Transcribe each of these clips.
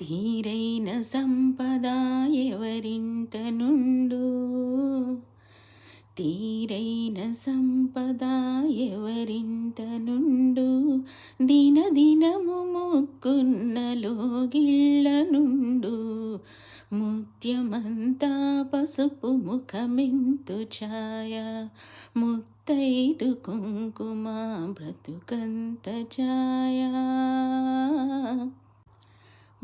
తీరైన సంపద ఎవరింట నుండు తీరైన సంపద ఎవరింట నుండు దిన దినము ముక్కున్నలో గిళ్ళ నుండు ముత్యమంతా పసుపు ముఖమెంతు ఛాయ. ముత్తైదు కుంకుమ బ్రతుకంత ఛాయా.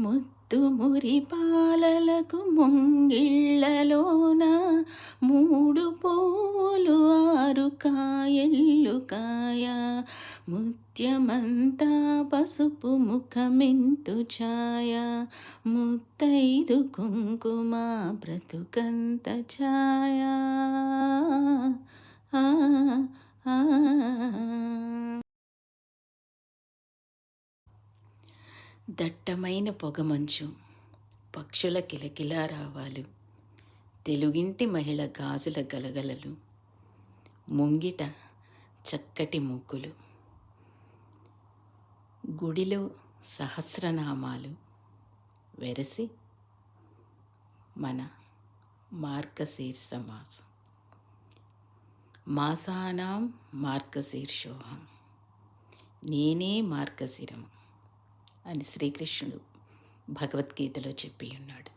ముత్తు మురి పాలలకు ముంగిళ్ళలోన? మూడు పోలు ఆరు కాయల్లు కాయ? ముత్యమంతా పసుపు ముఖమెంతు ఛాయ? ముత్తైదు కుంకుమ బ్రతుకంత ఛాయ? దట్టమైన పొగమంచు పక్షుల కిలకిలా రావాలు. తెలుగింటి మహిళ గాజుల గలగలలు. ముంగిట చక్కటి ముగ్గులు. గుడిలో సహస్రనామాలు. వెరసి మన మార్గశీర్ష మాసం మాసానాం మార్గశీర్షోహం. నేనే మార్గశిరం అని శ్రీకృష్ణుడు భగవద్గీతలో చెప్పి ఉన్నాడు.